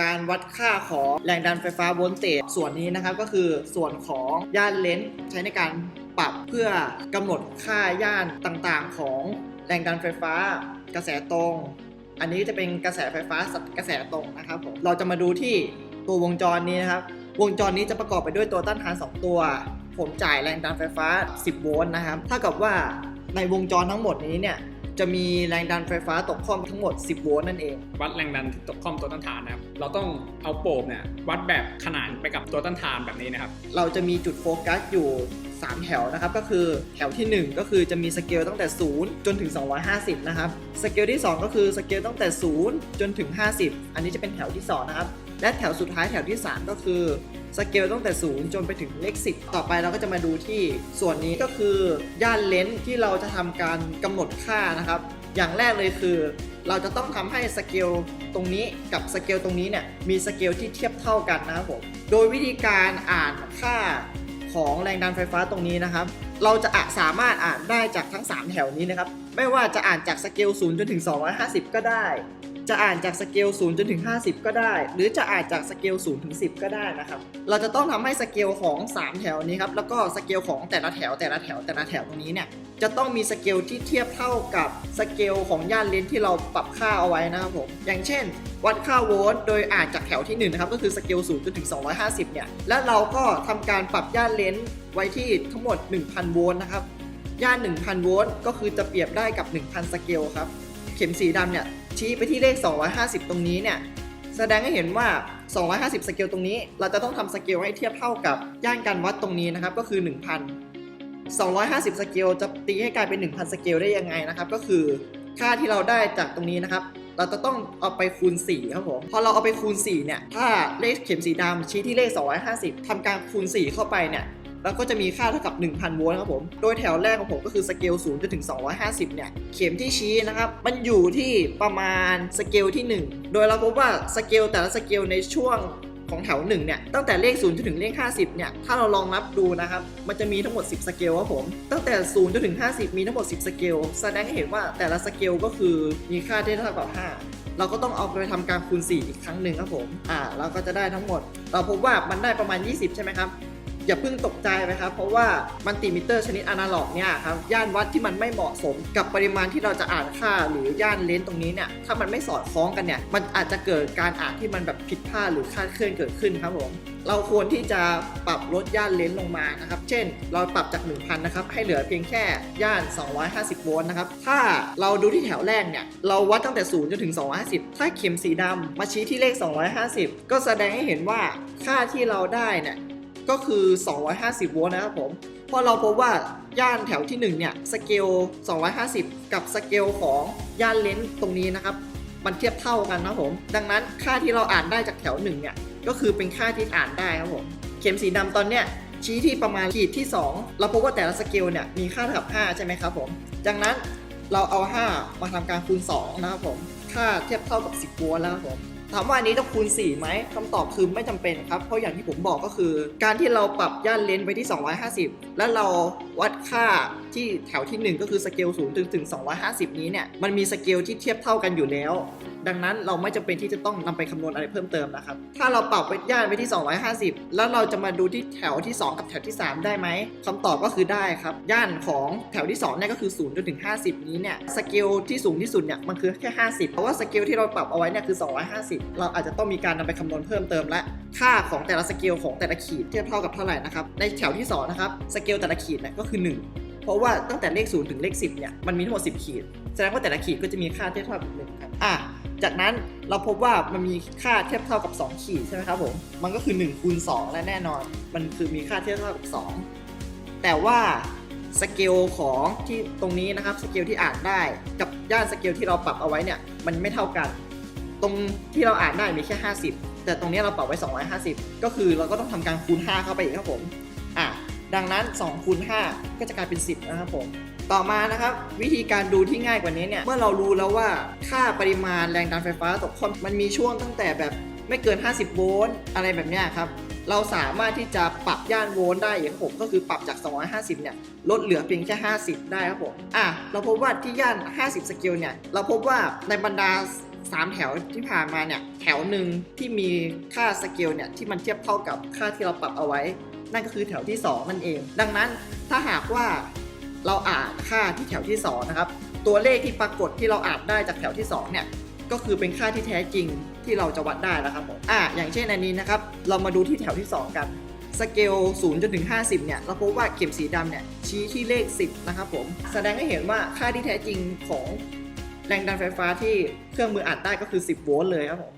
การวัดค่าของแรงดันไฟฟ้าโวลเตจส่วนนี้นะครับก็คือส่วนของย่านเลนส์ใช้ในการปรับเพื่อกำหนดค่าย่านต่างๆ ของแรงดันไฟฟ้า กระแสตรง อันนี้จะเป็นกระแสไฟฟ้ากระแสตรงนะครับผมเราจะมาดูที่ตัววงจรนี้นะครับ วงจรนี้จะประกอบไปด้วยตัวต้านทาน 2 ตัว ผมจ่ายแรงดันไฟฟ้า 10 โวลต์นะครับถ้ากับว่าในวงจรทั้งหมดนี้เนี่ย จะมีแรงดันไฟฟ้าตกคล่อมทั้งหมด 10 โวลต์นั่นเอง วัดแรงดันที่ตกคล่อมตัวต้านทานนะครับ เราต้องเอาโปรบเนี่ยวัดแบบขนานไปกับตัวต้านทานแบบนี้นะครับ เราจะมีจุดโฟกัสอยู่ 3 แถวนะครับ ก็คือแถวทีหนึ่1 ก็คือจะมีสเกลตั้งแต่ 0 จนถึง 250 นะครับ สเกลที่ 2 ก็คือสเกลตั้งแต่ 0 จนถึง 50 อันนี้จะเป็นแถวที่ 2 นะครับ และแถวสุดท้ายแถวที่ 3 ก็คือสเกลตั้งแต่ 0 จนไปถึงเลข10 ต่อไปเราก็จะมาดูที่ส่วนนี้ก็คือย่านเลนส์ที่เราจะทำการกำหนดค่านะครับ อย่างแรกเลยคือ เราจะต้องทำให้สเกลตรงนี้กับสเกลตรงนี้เนี่ยมีสเกลที่เทียบเท่ากันนะครับผมโดยวิธีการอ่านค่าของแรงดันไฟฟ้าตรงนี้นะครับ เราจะอะสามารถอ่านได้จากทั้ง 3 แถวนี้นะครับ ไม่ว่าจะอ่านจากสเกล0จนถึง 250 ก็ได้ จะอ่านจากสเกล0จนถึง 50 ก็ได้ หรือจะอ่านจากสเกล0ถึง 10 ก็ได้นะครับ เราจะต้องทำให้สเกลของ 3 แถวนี้ครับ แล้วก็สเกลของแต่ละแถวแต่ละแถวแต่ละแถวตรงนี้เนี่ย จะต้องมีสเกลที่เทียบเท่ากับสเกลของย่านเลนส์ที่เราปรับค่าเอาไว้นะครับผม อย่างเช่น วัดค่าโวลต์โดยอ่านจากแถวที่1นะครับ ก็คือสเกล0จนถึง 250 เนี่ย และเราก็ทำการปรับย่านเลนส์ไว้ที่ทั้งหมด 1,000 โวลต์นะครับ ย่าน 1,000 โวลต์ก็คือจะเปรียบได้กับ 1,000 สเกลครับ เข็มสีดำเนี่ย ชี้ไปที่เลข 250 ตรงนี้เนี่ยแสดงให้เห็นว่า 250 สเกลตรงนี้ เราจะต้องทำสเกลให้เทียบเท่ากับย่านการวัดตรงนี้นะครับก็คือ 1,000 250 สเกลจะตีให้กลายเป็น 1,000 สเกลได้ยังไงนะครับก็คือค่าที่เราได้จากตรงนี้นะครับ เราจะต้องเอาไปคูณ 4 ครับผม พอเราเอาไปคูณ 4 เนี่ย ถ้าเลขเข็มสีดำชี้ที่เลข 250ทำการคูณ 4 เข้าไปเนี่ย แล้วก็จะมีค่าเท่ากับ 1,000 โวลต์ครับผม โดยแถวแรกของผมก็คือสเกล0จนถึง 250 เนี่ย เข็มที่ชี้นะครับ มันอยู่ที่ประมาณสเกลที่ 1 โดยเราพบว่าสเกลแต่ละสเกลในช่วงของแถว1เนี่ย ตั้งแต่เลข0จนถึงเลข 50 เนี่ย ถ้าเราลองนับดูนะครับ มันจะมีทั้งหมด 10 สเกลครับผม ตั้งแต่0จนถึง 50 มีทั้งหมด 10 สเกล แสดงให้เห็นว่าแต่ละสเกลก็คือมีค่าที่เท่ากับ 5เราก็ต้องเอาไปทำการคูณ 4 อีกครั้งหนึ่งครับผม อ่า เราก็จะได้ทั้งหมด เราพบว่ามันได้ประมาณ 20 ใช่ไหมครับ อย่าเพิ่งตกใจไปครับ เพราะว่ามันติมิเตอร์ชนิดอนาล็อกเนี่ยครับย่านวัดที่มันไม่เหมาะสมกับปริมาณที่เราจะอ่านค่า หรือย่านเลนส์ตรงนี้เนี่ยถ้ามันไม่สอดคล้องกันเนี่ยมันอาจจะเกิดการอ่านที่มันแบบผิดพลาดหรือคลาดเคลื่อนเกิดขึ้นครับผมเราควรที่จะปรับลดย่านเลนส์ลงมานะครับ เช่น เราปรับจาก 1,000 นะครับ ให้เหลือเพียงแค่ย่าน 250 โวลต์นะครับ ถ้าเราดูที่แถวแรกเนี่ย เราวัดตั้งแต่ 0 จนถึง 250 ถ้าเข็มสีดำมาชี้ที่เลข 250 ก็แสดงให้เห็นว่าค่าที่เราได้เนี่ย ก็คือ 250 โวลต์นะครับผม เพราะเราพบว่าย่านแถวที่ 1 เนี่ยสเกล 250 กับสเกลของย่านเลนส์ตรงนี้นะครับ มันเทียบเท่ากันนะครับผม ดังนั้นค่าที่เราอ่านได้จากแถว 1 เนี่ย ก็คือเป็นค่าที่อ่านได้ครับผม เข็มสีดำตอนเนี้ยชี้ที่ประมาณขีดที่ 2 เราพบว่าแต่ละสเกลเนี่ยมีค่าเท่ากับ 5 ใช่ไหมครับผม ดังนั้นเราเอา 5 มาทำการคูณ 2 นะครับผม ค่าเทียบเท่ากับ 10โวลต์แล้วครับผม ถามว่าอันนี้ต้องคูณ 4 ไหมคำตอบคือไม่จำเป็นครับ เพราะอย่างที่ผมบอกก็คือ การที่เราปรับย่านเลนส์ไปที่ 250 แล้วเราวัดค่าที่แถวที่ 1 ก็คือสเกล0ถึงถึง 250 นี้เนี่ยมันมีสเกลที่เทียบเท่ากันอยู่แล้ว ดังนั้นเราไม่จำเป็นที่จะต้องนำไปคำนวณอะไรเพิ่มเติมนะครับ ถ้าเราปรับไปย่านไปที่ 250 แล้วเราจะมาดูที่แถวที่ 2 กับแถวที่ 3 ได้ไหมคำตอบก็คือได้ครับ ย่านของแถวที่2เนี่ยก็คือ0จนถึง 50 นี้เนี่ยสเกลที่สูงที่สุดเนี่ยมันคือแค่ 50 เพราะว่าสเกลที่เราปรับเอาไว้เนี่ยคือ 250 เราอาจจะต้องมีการนำไปคำนวณเพิ่มเติมและค่าของแต่ละสเกลของแต่ละขีดเทียบเท่ากับเท่าไหร่นะครับในแถวที่2นะครับสเกลแต่ละขีดเนี่ยก็คือ 1เพราะว่าตั้งแต่เลข 0 ถึงเลข 10 เนี่ย มันมีทั้งหมด 10 ขีด แสดงว่าแต่ละขีดก็จะมีค่าเทียบเท่ากับหนึ่งครับ อะ จากนั้นเราพบว่ามันมีค่าเทียบเท่ากับ 2 ขีดใช่ไหมครับผมมันก็คือ1คูณ2และแน่นอน มันคือมีค่าเทียบเท่ากับ 2 แต่ว่าสเกลของที่ตรงนี้นะครับสเกลที่อ่านได้กับย่านสเกลที่เราปรับเอาไว้เนี่ยมันไม่เท่ากัน ตรงที่เราอ่านได้มีแค่ 50 แต่ตรงนี้เราปรับไว้ 250 ก็คือเราก็ต้องทำการคูณ 5 เข้าไปอีกครับผมอะดังนั้น2คูณ5ก็จะกลายเป็น 10 นะครับผม ต่อมานะครับวิธีการดูที่ง่ายกว่านี้เนี่ยเมื่อเรารู้แล้วว่าค่าปริมาณแรงดันไฟฟ้าตกคล่อมมันมีช่วงตั้งแต่แบบไม่เกิน 50 โวลต์อะไรแบบนี้ครับเราสามารถที่จะปรับย่านโวลต์ได้อย่างผมก็คือปรับจาก 250 เนี่ยลดเหลือเพียงแค่ 50 ได้ครับผมอะเราพบว่าที่ย่าน 50 สเกลเนี่ยเราพบว่าในบรรดา 3 แถวที่ผ่านมาเนี่ยแถวหนึ่งที่มีค่าสเกลเนี่ยที่มันเทียบเท่ากับค่าที่เราปรับเอาไว้ นั่นก็คือแถวที่ 2 นั่นเอง ดังนั้นถ้าหากว่า เราอ่านค่าที่แถวที่2นะครับตัวเลขที่ปรากฏที่เราอ่านได้จากแถวที่2เนี่ยก็คือเป็นค่าที่แท้จริงที่เราจะวัดได้แล้วครับผมอ่าอย่างเช่นอันนี้นะครับ เรามาดูที่แถวที่ 2 กันสเกล0จนถึง 50 เนี่ย เราพบว่าเข็มสีดำเนี่ย ชี้ที่เลข 10 นะครับผม แสดงให้เห็นว่าค่าที่แท้จริงของแรงดันไฟฟ้าที่เครื่องมืออัดได้ก็คือ 10 โวลต์เลยครับผม